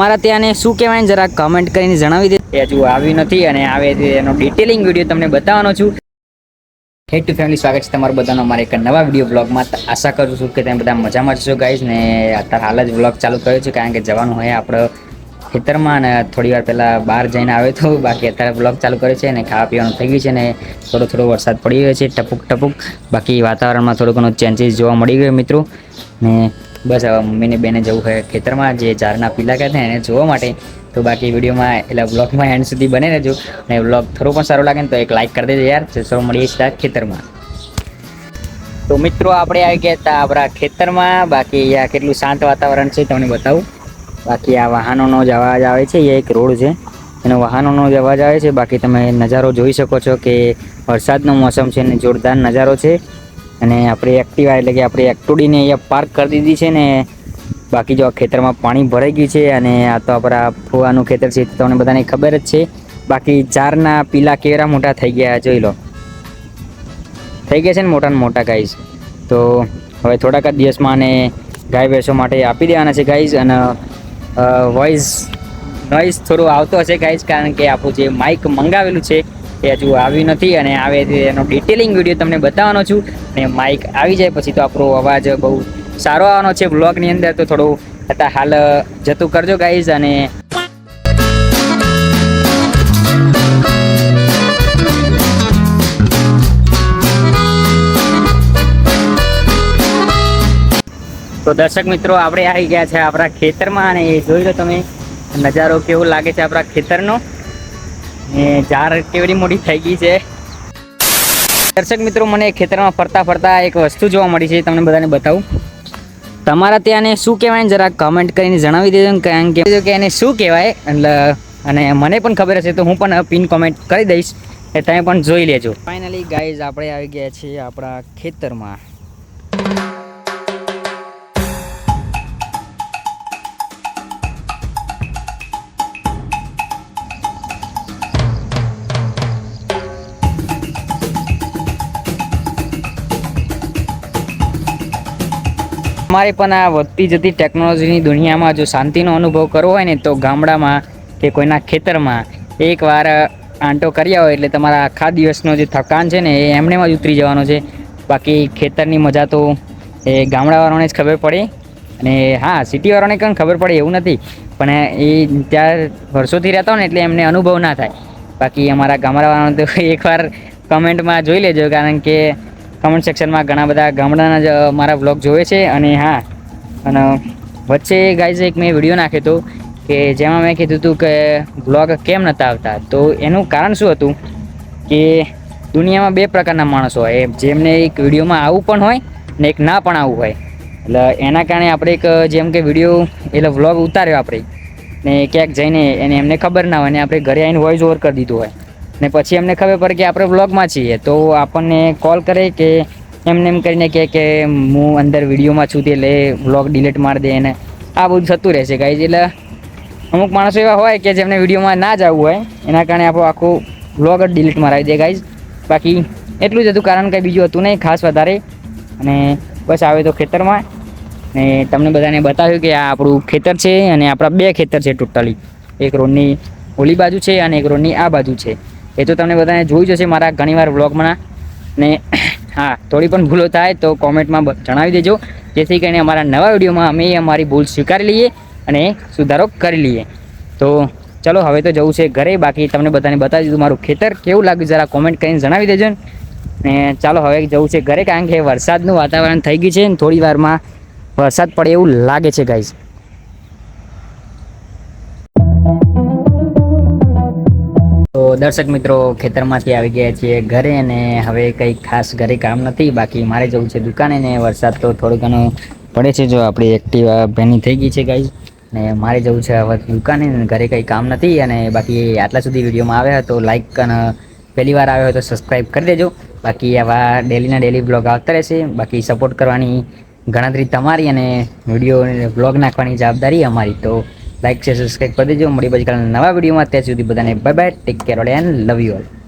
મારા ત્યાંને શું કહેવાય જરા કમેન્ટ કરીને જણાવી દે. હજુ આવ્યું નથી અને આવે એનો ડિટેલિંગ વીડિયો તમને બતાવવાનો છું. હેડ ટુ ફેમિલી સ્વાગત છે તમારું બધાનો અમારે એક નવા વીડિયો બ્લોગમાં આશા કરું છું કે તમે બધા મજામાં છો ગાઈઝ ને અત્યારે હાલ જ બ્લોગ ચાલુ કર્યો છે કારણ કે જવાનું હોય આપણે ખેતરમાં અને થોડી વાર પહેલાં બહાર જઈને આવ્યો તો બાકી અત્યારે બ્લોગ ચાલુ કર્યો છે ને ખાવા પીવાનું થઈ ગયું છે ને થોડો થોડો વરસાદ પડી ગયો છે ટપુક ટપુક. બાકી વાતાવરણમાં થોડો ઘણો ચેન્જીસ જોવા મળી ગયો મિત્રો. ને બસ હવે મમ્મીને બેને જવું હોય ખેતરમાં, જે ઝાડના પીલા કહેતા એને જોવા માટે. તો બાકી વિડીયોમાં એટલે બ્લોગમાં એન્ડ સુધી બને રહેજો. અને બ્લોગ થોડું પણ સારું લાગે ને તો એક લાઇક કરી દેજો યાર. જશો મળીએ છીએ ખેતરમાં. તો મિત્રો, આપણે આવી ગયા હતા આપણા ખેતરમાં. બાકી આ કેટલું શાંત વાતાવરણ છે તમને બતાવું. બાકી આ વાહનોનો જ અવાજ આવે છે. એ એક રોડ છે. એનો વાહનોનો જ અવાજ આવે છે. બાકી તમે નજારો જોઈ શકો છો કે વરસાદનો મોસમ છે ને જોરદાર નજારો છે. અને આપણે એક્ટિવા એટલે કે આપણે એક્ટોડીને અહીંયા પાર્ક કરી દીધી છે ને, બાકી જો આ ખેતરમાં પાણી ભરાઈ ગયું છે અને આ તો આપણા ફુવાનું ખેતર છે તમને બધાને ખબર જ છે. બાકી ચારના પીલા કેવડા મોટા થઈ ગયા, જોઈ લો. થઈ ગયા છે ને મોટા ને મોટા ગાઈઝ તો હવે થોડાક જ દિવસમાં આને ગાય ભેંસો માટે આપી દેવાના છે ગાઈઝ અને વોઇસ નોઇઝ થોડું આવતો હશે ગાઈઝ કારણ કે આપણું જે માઇક મંગાવેલું છે એ હજુ આવ્યું નથી અને આવે એનો ડિટેલિંગ વીડિયો તમને બતાવવાનો છું. અને માઇક આવી જાય પછી તો આપણો અવાજ બહુ સારો આવવાનો છે બ્લોગની અંદર. તો થોડું હતા હાલ જતું કરજો ગાઈઝ અને તો દર્શક મિત્રો, આપણે આવી ગયા છે આપણા ખેતરમાં અને એ જોઈ લો તમે. નજારો કેવો લાગે છે આપણા ખેતરનો? ને ઝાડ કેવડી મોટી થઈ ગઈ છે. દર્શક મિત્રો, મને ખેતરમાં ફરતા ફરતા એક વસ્તુ જોવા મળી છે, તમને બધાને બતાવું. તમારા ત્યાંને શું કહેવાય જરા કમેન્ટ કરીને જણાવી દેજો કારણ કે કે એને શું કહેવાય, એટલે અને મને પણ ખબર હશે, તો હું પણ પિન કોમેન્ટ કરી દઈશ એ તમે પણ જોઈ લેજો. ફાઇનલી ગાઈઝ આપણે આવી ગયા છીએ આપણા ખેતરમાં. અમારે પણ આ વધતી જતી ટેકનોલોજીની દુનિયામાં જો શાંતિનો અનુભવ કરવો હોય ને, તો ગામડામાં કે કોઈના ખેતરમાં એકવાર આંટો કર્યા હોય એટલે તમારા આખા દિવસનો જે થકાન છે ને, એ એમણેમાં જ ઉતરી જવાનો છે. બાકી ખેતરની મજા તો એ ગામડાવાળાને જ ખબર પડે. અને હા સિટીવાળાને પણ ખબર પડે, એવું નથી. પણ એ ત્યાં વર્ષોથી રહેતા હોય ને, એટલે એમને અનુભવ ના થાય. બાકી અમારા ગામડાવાળાને તો એકવાર કમેન્ટમાં જોઈ લેજો, કારણ કે કમેન્ટ સેક્શનમાં ઘણા બધા ગામડાના જ મારા બ્લોગ જોવે છે અને હા, અને વચ્ચે ગાઈઝ એક મેં વીડિયો નાખ્યો હતો કે જેમાં મેં કીધું હતું કે બ્લોગ કેમ નહોતા આવતા? તો એનું કારણ શું હતું કે દુનિયામાં બે પ્રકારના માણસો હોય. જેમને એક વિડીયોમાં આવવું પણ હોય ને એક ના પણ આવવું હોય. એટલે એના કારણે આપણે એક જેમ કે વીડિયો એટલે વ્લોગ ઉતાર્યો આપણે. ને ક્યાંક જઈને એને એમને ખબર ના હોય ને આપણે ઘરે આવીને વોઇસ ઓવર કરી દીધું હોય. ને પછી એમને ખબર પડે કે આપણે વ્લોગમાં છીએ. તો આપણને કોલ કરે કે એમને એમ કરીને કહે કે હું અંદર વિડીયોમાં છું તે એટલે વ્લોગ ડિલીટ મારી દે એને. આ બધું થતું રહેશે ગાઈઝ એટલે અમુક માણસો એવા હોય કે જેમને વિડીયોમાં ના જવું હોય, એના કારણે આપણું આખું વ્લોગ જ ડિલીટ મારાવી દે ગાઈઝ બાકી એટલું જ હતું, કારણ કંઈ બીજું હતું નહીં, ખાસ વધારે. અને બસ આવે તો ખેતરમાં. ને તમને બધાને બતાવ્યું કે આ આપણું ખેતર છે અને આપણા બે ખેતર છે ટોટલી. એક રોડની ઓલી બાજુ છે અને એક રોડની આ બાજુ છે. એ તો તમને બધાને જોઈ જશે મારા ઘણીવાર વ્લોગમાં. ને હા, થોડી પણ ભૂલો થાય તો કોમેન્ટમાં જણાવી દેજો. જેથી કરીને અમારા નવા વિડીયોમાં અમે અમારી ભૂલ સ્વીકારી લઈએ અને સુધારો કરી લઈએ. તો ચલો, હવે તો જવું છે ઘરે. બાકી તમને બધાને બતાવી દીધું મારું ખેતર. કેવું લાગ્યું જરા કોમેન્ટ કરીને જણાવી દેજો. ને ચાલો, હવે જવું છે ઘરે. કારણ કે વરસાદનું વાતાવરણ થઈ ગયું છે ને થોડી વારમાં વરસાદ પડે એવું લાગે છે ગાઈઝ તો દર્શક મિત્રો, ખેતરમાંથી આવી ગયા છીએ ઘરે અને હવે કંઈ ખાસ ઘરે કામ નથી. બાકી મારે જવું છે દુકાને ને વરસાદ તો થોડો ઘણો પડે છે. જો આપણી એક્ટિવા ભેની થઈ ગઈ છે ગાઈઝ ને મારે જવું છે હવે દુકાને ને ઘરે કંઈ કામ નથી. અને બાકી આટલા સુધી વિડીયોમાં આવ્યા તો લાઈક અને પહેલી વાર આવ્યો હોય તો સબસ્ક્રાઈબ કરી દેજો. બાકી આવા ડેલીના ડેલી બ્લોગ આવતા રહેશે. બાકી સપોર્ટ કરવાની ગણતરી તમારી અને વીડિયો બ્લોગ નાખવાની જવાબદારી અમારી. તો લાઈક શેર સબસ્ક્રાઈબ કરી દેજો. મળી પછી કાલે નવા વિડીયોમાં. ત્યાં સુધી બધાને bye bye take care and love you all